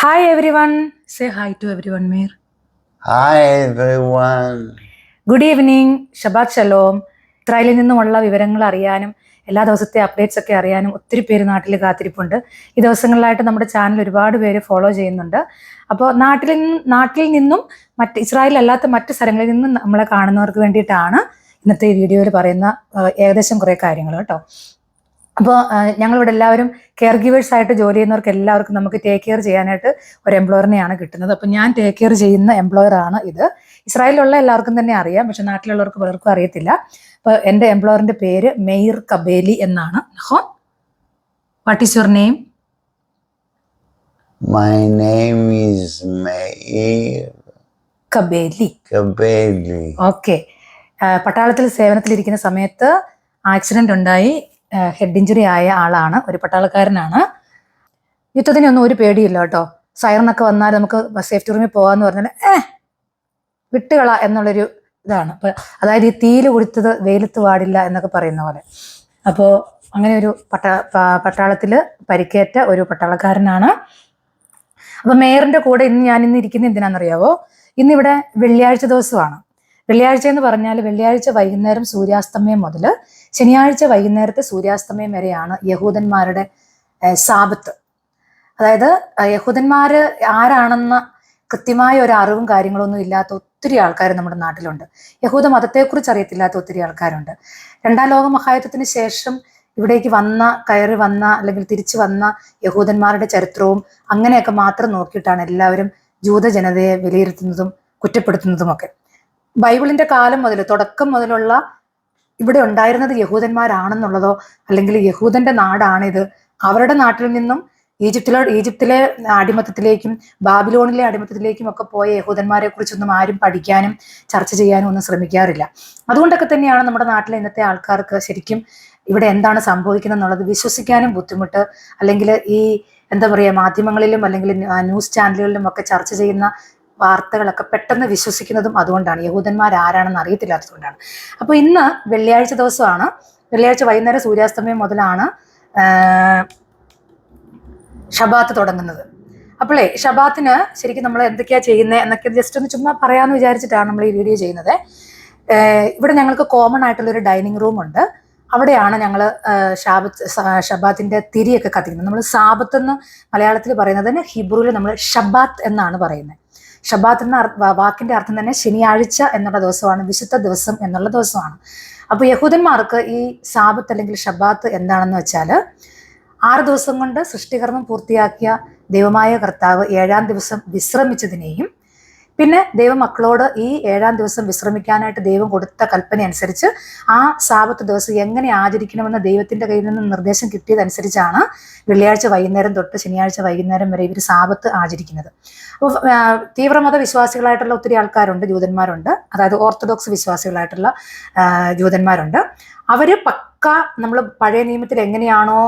Hi everyone say hi to everyone Meir hi one good evening Shabbat shalom ഇസ്രായേലിൽ നിന്നുമുള്ള വിവരങ്ങൾ അറിയാനും എല്ലാ ദിവസത്തെ അപ്ഡേറ്റ്സ് ഒക്കെ അറിയാനും ഒത്തിരി പേര് നാട്ടിൽ കാത്തിരിപ്പുണ്ട്. ഈ ദിവസങ്ങളിലായിട്ട് നമ്മുടെ ചാനൽ ഒരുപാട് പേര് ഫോളോ ചെയ്യുന്നുണ്ട്. അപ്പോൾ നാട്ടിൽ നിന്ന് നാട്ടിൽ നിന്നും മറ്റ് ഇസ്രായേൽ അല്ലാത്ത മറ്റ് സ്ഥലങ്ങളിൽ നിന്നും നമ്മളെ കാണുന്നവർക്ക് വേണ്ടിയിട്ടാണ് ഇന്നത്തെ ഈ വീഡിയോയിൽ പറയുന്ന ഏകദേശം കുറേ കാര്യങ്ങൾ കേട്ടോ. അപ്പോൾ ഞങ്ങളിവിടെ എല്ലാവരും കെയർ ഗിവേഴ്സ് ആയിട്ട് ജോലി ചെയ്യുന്നവർക്ക് എല്ലാവർക്കും നമുക്ക് ടേക്ക് കെയർ ചെയ്യാനായിട്ട് ഒരു എംപ്ലോയറിനെയാണ് കിട്ടുന്നത്. അപ്പോൾ ഞാൻ ടേക്ക് കെയർ ചെയ്യുന്ന എംപ്ലോയർ ആണ് ഇത്. ഇസ്രായേലിലുള്ള എല്ലാവർക്കും തന്നെ അറിയാം പക്ഷെ നാട്ടിലുള്ളവർക്ക് പലർക്കും അറിയത്തില്ല. അപ്പോൾ എന്റെ എംപ്ലോയറിന്റെ പേര് മെയ്ർ കബേലി എന്നാണ്. ഹോ what is your name my name is Meir Kabeli. Kabeli. Okay പട്ടാളത്തിൽ സേവനത്തിലിരിക്കുന്ന സമയത്ത് ആക്സിഡന്റ് ഉണ്ടായി. ഹെഡ് ഇഞ്ചുറി ആയ ആളാണ് ഒരു പട്ടാളക്കാരനാണ്. യുദ്ധത്തിനൊന്നും ഒരു പേടിയില്ല കേട്ടോ. സൈറനൊക്കെ വന്നാൽ നമുക്ക് സേഫ്റ്റി റൂമിൽ പോകാന്ന് പറഞ്ഞാൽ ഏ വിട്ടുകള എന്നുള്ളൊരു ഇതാണ്. അപ്പൊ അതായത് ഈ തീയിൽ കുടിത്തത് വെയിലത്ത് പാടില്ല എന്നൊക്കെ പറയുന്ന പോലെ. അപ്പോൾ അങ്ങനെ ഒരു പട്ടാ പട്ടാളത്തിൽ പരിക്കേറ്റ ഒരു പട്ടാളക്കാരനാണ്. അപ്പൊ മേയറിന്റെ കൂടെ ഇന്ന് ഞാൻ ഇന്ന് ഇരിക്കുന്ന എന്തിനാണെന്നറിയാവോ? ഇന്നിവിടെ വെള്ളിയാഴ്ച ദിവസമാണ്. വെള്ളിയാഴ്ച എന്ന് പറഞ്ഞാൽ വെള്ളിയാഴ്ച വൈകുന്നേരം സൂര്യാസ്തമയം മുതൽ ശനിയാഴ്ച വൈകുന്നേരത്തെ സൂര്യാസ്തമയം വരെയാണ് യഹൂദന്മാരുടെ സാപത്ത്. അതായത് യഹൂദന്മാർ ആരാണെന്ന കൃത്യമായ ഒരു അറിവും കാര്യങ്ങളൊന്നും ഇല്ലാത്ത ഒത്തിരി ആൾക്കാർ നമ്മുടെ നാട്ടിലുണ്ട്. യഹൂദ മതത്തെക്കുറിച്ച് അറിയത്തില്ലാത്ത ഒത്തിരി ആൾക്കാരുണ്ട്. രണ്ടാം ലോക മഹായുദ്ധത്തിന് ശേഷം ഇവിടേക്ക് വന്ന കയറി വന്ന അല്ലെങ്കിൽ തിരിച്ചു വന്ന യഹൂദന്മാരുടെ ചരിത്രവും അങ്ങനെയൊക്കെ മാത്രം നോക്കിയിട്ടാണ് എല്ലാവരും ജൂത ജനതയെ വിലയിരുത്തുന്നതും കുറ്റപ്പെടുത്തുന്നതുമൊക്കെ. ബൈബിളിന്റെ കാലം മുതൽ തുടക്കം മുതലുള്ള ഇവിടെ ഉണ്ടായിരുന്നത് യഹൂദന്മാരാണെന്നുള്ളതോ അല്ലെങ്കിൽ യഹൂദന്റെ നാടാണിത്. അവരുടെ നാട്ടിൽ നിന്നും ഈജിപ്തിലോ ഈജിപ്തിലെ അടിമത്തത്തിലേക്കും ബാബിലോണിലെ അടിമത്തത്തിലേക്കും ഒക്കെ പോയ യഹൂദന്മാരെ കുറിച്ചൊന്നും ആരും പഠിക്കാനും ചർച്ച ചെയ്യാനും ഒന്നും ശ്രമിക്കാറില്ല. അതുകൊണ്ടൊക്കെ തന്നെയാണ് നമ്മുടെ നാട്ടിലെ ഇന്നത്തെ ആൾക്കാർക്ക് ശരിക്കും ഇവിടെ എന്താണ് സംഭവിക്കുന്നത് എന്നുള്ളത് വിശ്വസിക്കാനും ബുദ്ധിമുട്ട്. അല്ലെങ്കിൽ ഈ എന്താ പറയുക മാധ്യമങ്ങളിലും അല്ലെങ്കിൽ ന്യൂസ് ചാനലുകളിലും ഒക്കെ ചർച്ച ചെയ്യുന്ന വാർത്തകളൊക്കെ പെട്ടെന്ന് വിശ്വസിക്കുന്നതും അതുകൊണ്ടാണ്. യഹൂദന്മാർ ആരാണെന്ന് അറിയത്തില്ലാത്തതുകൊണ്ടാണ്. അപ്പോൾ ഇന്ന് വെള്ളിയാഴ്ച ദിവസമാണ്. വെള്ളിയാഴ്ച വൈകുന്നേരം സൂര്യാസ്തമയം മുതലാണ് ഷബാത്ത് തുടങ്ങുന്നത്. അപ്പോളേ ഷബാത്തിന് ശരിക്കും നമ്മൾ എന്തൊക്കെയാ ചെയ്യുന്നത് എന്നൊക്കെ ജസ്റ്റ് ഒന്ന് ചുമ്മാ പറയാമെന്ന് വിചാരിച്ചിട്ടാണ് നമ്മൾ ഈ വീഡിയോ ചെയ്യുന്നത്. ഇവിടെ ഞങ്ങൾക്ക് കോമൺ ആയിട്ടുള്ള ഒരു ഡൈനിങ് റൂം ഉണ്ട്. അവിടെയാണ് ഞങ്ങൾ ഷാബത്ത് ഷബാത്തിന്റെ തിരിയൊക്കെ കത്തിക്കുന്നത്. നമ്മൾ സാബത്ത് എന്ന് മലയാളത്തിൽ പറയുന്നതിന് ഹിബ്രുവിൽ നമ്മൾ ഷബാത്ത് എന്നാണ് പറയുന്നത്. ഷബാത്ത് എന്ന വാക്കിന്റെ അർത്ഥം തന്നെ ശനിയാഴ്ച എന്നുള്ള ദിവസമാണ് വിശുദ്ധ ദിവസം എന്നുള്ള ദിവസമാണ്. അപ്പോൾ യഹൂദന്മാർക്ക് ഈ സാബത്ത് അല്ലെങ്കിൽ ഷബാത്ത് എന്താണെന്ന് വെച്ചാൽ ആറ് ദിവസം കൊണ്ട് സൃഷ്ടികർമ്മം പൂർത്തിയാക്കിയ ദൈവമായ കർത്താവ് ഏഴാം ദിവസം വിശ്രമിച്ചതിനെയും പിന്നെ ദൈവമക്കളോട് ഈ ഏഴാം ദിവസം വിശ്രമിക്കാനായിട്ട് ദൈവം കൊടുത്ത കൽപ്പന അനുസരിച്ച് ആ സാപത്ത് ദിവസം എങ്ങനെ ആചരിക്കണമെന്ന് ദൈവത്തിന്റെ കയ്യിൽ നിന്ന് നിർദ്ദേശം കിട്ടിയതനുസരിച്ചാണ് വെള്ളിയാഴ്ച വൈകുന്നേരം തൊട്ട് ശനിയാഴ്ച വൈകുന്നേരം വരെ ഇവർ സാപത്ത് ആചരിക്കുന്നത്. അപ്പോൾ തീവ്രമത വിശ്വാസികളായിട്ടുള്ള ഒത്തിരി ആൾക്കാരുണ്ട് ജൂതന്മാരുണ്ട്. അതായത് ഓർത്തഡോക്സ് വിശ്വാസികളായിട്ടുള്ള ജൂതന്മാരുണ്ട്. അവർ പക്ക നമ്മൾ പഴയ നിയമത്തിൽ എങ്ങനെയാണോ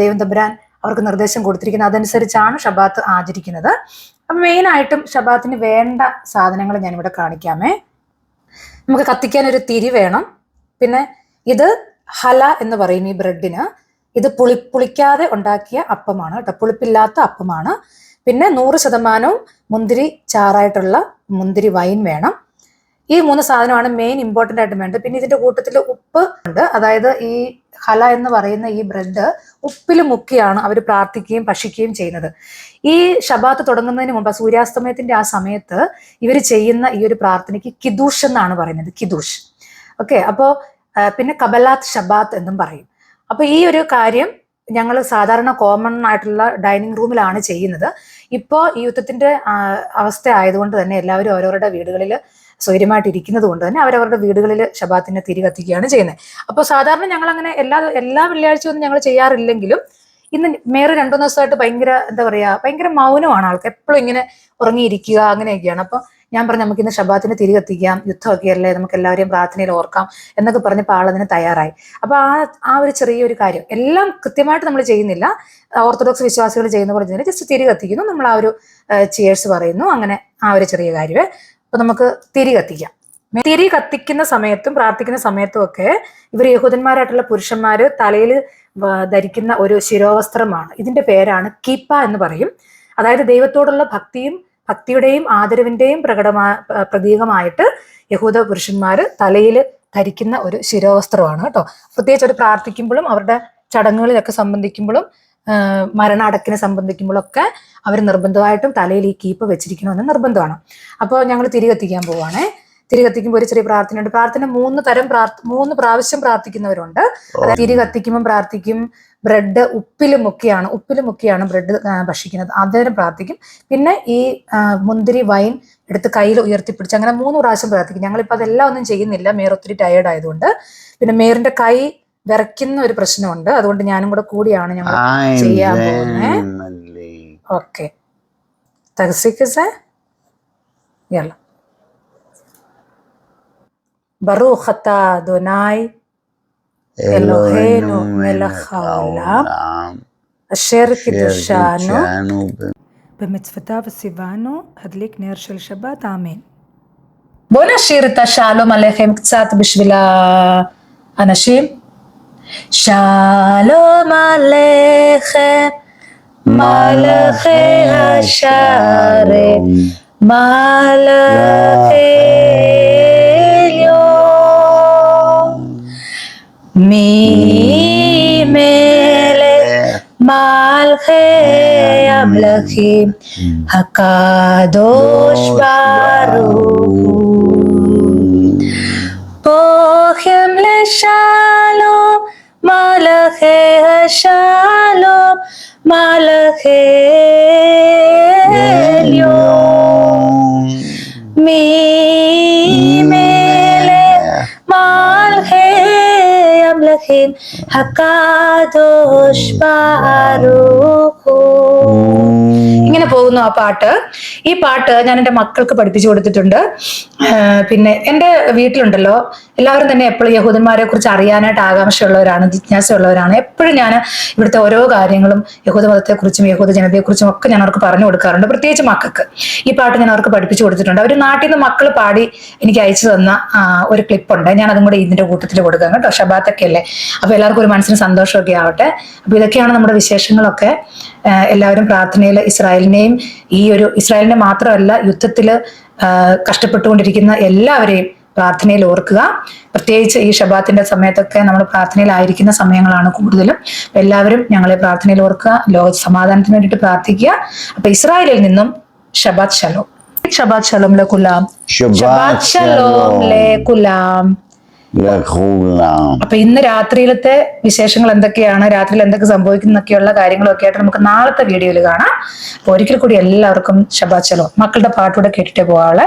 ദൈവം തമ്പുരാൻ അവർക്ക് നിർദ്ദേശം കൊടുത്തിരിക്കുന്നത് അതനുസരിച്ചാണ് ഷബാത്ത് ആചരിക്കുന്നത്. അപ്പം മെയിനായിട്ടും ഷബാത്തിന് വേണ്ട സാധനങ്ങൾ ഞാനിവിടെ കാണിക്കാമേ. നമുക്ക് കത്തിക്കാൻ ഒരു തിരി വേണം. പിന്നെ ഇത് ഹല എന്ന് പറയും ഈ ബ്രെഡിന് ഇത് പുളി പുളിക്കാതെ ഉണ്ടാക്കിയ അപ്പമാണ് കേട്ടോ. പുളിപ്പില്ലാത്ത അപ്പമാണ്. പിന്നെ നൂറ് ശതമാനവും മുന്തിരി ചാറായിട്ടുള്ള മുന്തിരി വൈൻ വേണം. ഈ മൂന്ന് സാധനമാണ് മെയിൻ ഇമ്പോർട്ടന്റ് ആയിട്ട് വേണ്ടത്. പിന്നെ ഇതിന്റെ കൂട്ടത്തിൽ ഉപ്പ് ഉണ്ട്. അതായത് ഈ ഹല എന്ന് പറയുന്ന ഈ ബ്രെഡ് ഉപ്പിൽ മുക്കിയാണ് അവർ പ്രാർത്ഥിക്കുകയും ഭക്ഷിക്കുകയും ചെയ്യുന്നത്. ഈ ഷബാത്ത് തുടങ്ങുന്നതിന് മുമ്പ് സൂര്യാസ്തമയത്തിന്റെ ആ സമയത്ത് ഇവർ ചെയ്യുന്ന ഈ ഒരു പ്രാർത്ഥനയ്ക്ക് കിദൂഷ് എന്നാണ് പറയുന്നത് കിദൂഷ്. ഓക്കെ അപ്പോൾ പിന്നെ കബലാത്ത് ഷബാത്ത് എന്നും പറയും. അപ്പൊ ഈ ഒരു കാര്യം ഞങ്ങൾ സാധാരണ കോമൺ ആയിട്ടുള്ള ഡൈനിങ് റൂമിലാണ് ചെയ്യുന്നത്. ഇപ്പോൾ യുദ്ധത്തിന്റെ അവസ്ഥ ആയതുകൊണ്ട് തന്നെ എല്ലാവരും ഓരോരുടെ വീടുകളിൽ സ്വൈര്യമായിട്ട് ഇരിക്കുന്നത് കൊണ്ട് തന്നെ അവരവരുടെ വീടുകളിൽ ഷബാത്തിനെ തിരി കത്തിക്കുകയാണ് ചെയ്യുന്നത്. അപ്പോൾ സാധാരണ ഞങ്ങൾ അങ്ങനെ എല്ലാ എല്ലാ വെള്ളിയാഴ്ച ഒന്നും ഞങ്ങൾ ചെയ്യാറില്ലെങ്കിലും ഇന്ന് മേറ് രണ്ടു ദിവസമായിട്ട് ഭയങ്കര എന്താ പറയാ ഭയങ്കര മൗനമാണ് ആൾക്ക് എപ്പോഴും ഇങ്ങനെ ഉറങ്ങിയിരിക്കുക അങ്ങനെയൊക്കെയാണ്. അപ്പൊ ഞാൻ പറഞ്ഞു നമുക്ക് ഇന്ന് ഷബാത്തിന് തിരി കത്തിക്കാം യുദ്ധമൊക്കെ അല്ലേ നമുക്ക് എല്ലാവരെയും പ്രാർത്ഥനയിൽ ഓർക്കാം എന്നൊക്കെ പറഞ്ഞപ്പോൾ ആളതിന് തയ്യാറായി. അപ്പൊ ആ ആ ഒരു ചെറിയൊരു കാര്യം എല്ലാം കൃത്യമായിട്ട് നമ്മൾ ചെയ്യുന്നില്ല. ഓർത്തഡോക്സ് വിശ്വാസികൾ ചെയ്യുന്ന പോലെ ജസ്റ്റ് തിരി കത്തിക്കുന്നു നമ്മൾ ആ ഒരു ചേഴ്സ് പറയുന്നു അങ്ങനെ ആ ഒരു ചെറിയ കാര്യമേ അപ്പൊ നമുക്ക് തിരി കത്തിക്കാം. തിരി കത്തിക്കുന്ന സമയത്തും പ്രാർത്ഥിക്കുന്ന സമയത്തും ഒക്കെ ഇവർ യഹൂദന്മാരായിട്ടുള്ള പുരുഷന്മാർ തലയിൽ ധരിക്കുന്ന ഒരു ശിരോവസ്ത്രമാണ്. ഇതിന്റെ പേരാണ് കീപ്പ എന്ന് പറയും. അതായത് ദൈവത്തോടുള്ള ഭക്തിയും ഭക്തിയുടെയും ആദരവിന്റെയും പ്രകടമാ പ്രതീകമായിട്ട് യഹൂദ പുരുഷന്മാര് തലയിൽ ധരിക്കുന്ന ഒരു ശിരോവസ്ത്രമാണ് കേട്ടോ. പ്രത്യേകിച്ച് അവർ പ്രാർത്ഥിക്കുമ്പോഴും അവരുടെ ചടങ്ങുകളിലൊക്കെ സംബന്ധിക്കുമ്പോഴും മരണ അടക്കിനെ സംബന്ധിക്കുമ്പോഴൊക്കെ അവർ നിർബന്ധമായിട്ടും തലയിൽ ഈ കീപ്പ് വെച്ചിരിക്കണമെന്ന് നിർബന്ധമാണ്. അപ്പോൾ ഞങ്ങൾ തിരികെത്തിക്കാൻ പോവാണേ. തിരികെത്തിക്കുമ്പോൾ ഒരു ചെറിയ പ്രാർത്ഥനയുണ്ട്. പ്രാർത്ഥന മൂന്ന് തരം പ്രാർത്ഥ മൂന്ന് പ്രാവശ്യം പ്രാർത്ഥിക്കുന്നവരുണ്ട്. അതായത് തിരി കത്തിക്കുമ്പോൾ പ്രാർത്ഥിക്കും. ബ്രെഡ് ഉപ്പിൽ മുക്കിയാണ് ഉപ്പിൽ മുക്കിയാണ് ബ്രെഡ് ഭക്ഷിക്കുന്നത്. അന്നേരം പ്രാർത്ഥിക്കും. പിന്നെ ഈ മുന്തിരി വൈൻ എടുത്ത് കയ്യിൽ ഉയർത്തിപ്പിടിച്ച് അങ്ങനെ മൂന്ന് പ്രാവശ്യം പ്രാർത്ഥിക്കും. ഞങ്ങളിപ്പോൾ അതെല്ലാം ഒന്നും ചെയ്യുന്നില്ല. മേർ ഒത്തിരി ടയേർഡ് ആയതുകൊണ്ട്. പിന്നെ മേറിന്റെ കൈ വിറയ്ക്കുന്ന ഒരു പ്രശ്നമുണ്ട് അതുകൊണ്ട് ഞാനും കൂടെ കൂടിയാണ് ഞങ്ങൾ I'm ചെയ്യാൻ പോകുന്നേ. Emily. ഓക്കെ തഹസിക്കസെ യല്ല ברוך אתה אדוני אלוהינו מלך העולם, אשר קידשנו קידשנו במצוותיו וציוונו, הדליק נר של שבת, אמן. בואו נשאיר את השלום עליכם קצת בשביל האנשים. שלום עליכם, מלאכי השרת, מלאכי עליון. מי מלך מלכי המלכים, הקדוש ברוך הוא. الرحيم هكا دوش باروكو ഇങ്ങനെ പോകുന്നു ആ പാട്ട്. ഈ പാട്ട് ഞാൻ എന്റെ മക്കൾക്ക് പഠിപ്പിച്ചു കൊടുത്തിട്ടുണ്ട്. പിന്നെ എന്റെ വീട്ടിലുണ്ടല്ലോ. എല്ലാവരും തന്നെ എപ്പോഴും യഹൂദന്മാരെ കുറിച്ച് അറിയാനായിട്ട് ആകാംക്ഷയുള്ളവരാണ് ജിജ്ഞാസയുള്ളവരാണ്. എപ്പോഴും ഞാൻ ഇവിടുത്തെ ഓരോ കാര്യങ്ങളും യഹൂദ മതത്തെക്കുറിച്ചും യഹൂദ ജനതയെക്കുറിച്ചും ഒക്കെ ഞാൻ അവർക്ക് പറഞ്ഞു കൊടുക്കാറുണ്ട്. പ്രത്യേകിച്ച് മക്കൾക്ക്. ഈ പാട്ട് ഞാൻ അവർക്ക് പഠിപ്പിച്ചു കൊടുത്തിട്ടുണ്ട്. അവർ നാട്ടിൽ നിന്ന് മക്കൾ പാടി എനിക്ക് അയച്ചു തന്ന ഒരു ക്ലിപ്പുണ്ട്. ഞാൻ അതും കൂടെ ഇതിന്റെ കൂട്ടത്തിൽ കൊടുക്കാം കേട്ടോ. ഷബാത്തൊക്കെ അല്ലേ? അപ്പൊ എല്ലാവർക്കും ഒരു മനസ്സിന് സന്തോഷമൊക്കെ ആവട്ടെ. അപ്പൊ ഇതൊക്കെയാണ് നമ്മുടെ വിശേഷങ്ങളൊക്കെ. എല്ലാവരും പ്രാർത്ഥനയിൽ പിന്നെയും ഈ ഒരു ഇസ്രായേലിനെ മാത്രമല്ല യുദ്ധത്തിൽ കഷ്ടപ്പെട്ടുകൊണ്ടിരിക്കുന്ന എല്ലാവരെയും പ്രാർത്ഥനയിൽ ഓർക്കുക. പ്രത്യേകിച്ച് ഈ ഷബാത്തിന്റെ സമയത്തൊക്കെ നമ്മൾ പ്രാർത്ഥനയിലായിരിക്കുന്ന സമയങ്ങളാണ് കൂടുതലും. എല്ലാവരും ഞങ്ങളെ പ്രാർത്ഥനയിൽ ഓർക്കുക ലോക സമാധാനത്തിന് വേണ്ടിയിട്ട് പ്രാർത്ഥിക്കുക. അപ്പൊ ഇസ്രായേലിൽ നിന്നും ഷബാത് ഷലോം ഷബാത് ഷലോം ലെ കുലാം ഷബാത് ഷലോം ലേ കുലാം അപ്പൊ ഇന്ന് രാത്രിയിലത്തെ വിശേഷങ്ങൾ എന്തൊക്കെയാണ്? രാത്രിയിൽ എന്തൊക്കെ സംഭവിക്കുന്നൊക്കെയുള്ള കാര്യങ്ങളൊക്കെ ആയിട്ട് നമുക്ക് നാളത്തെ വീഡിയോയിൽ കാണാം. അപ്പൊ ഒരിക്കൽ കൂടി എല്ലാവർക്കും ശബാച്ചലോ മക്കളുടെ പാട്ടൂടെ കേട്ടിട്ട് പോവാളെ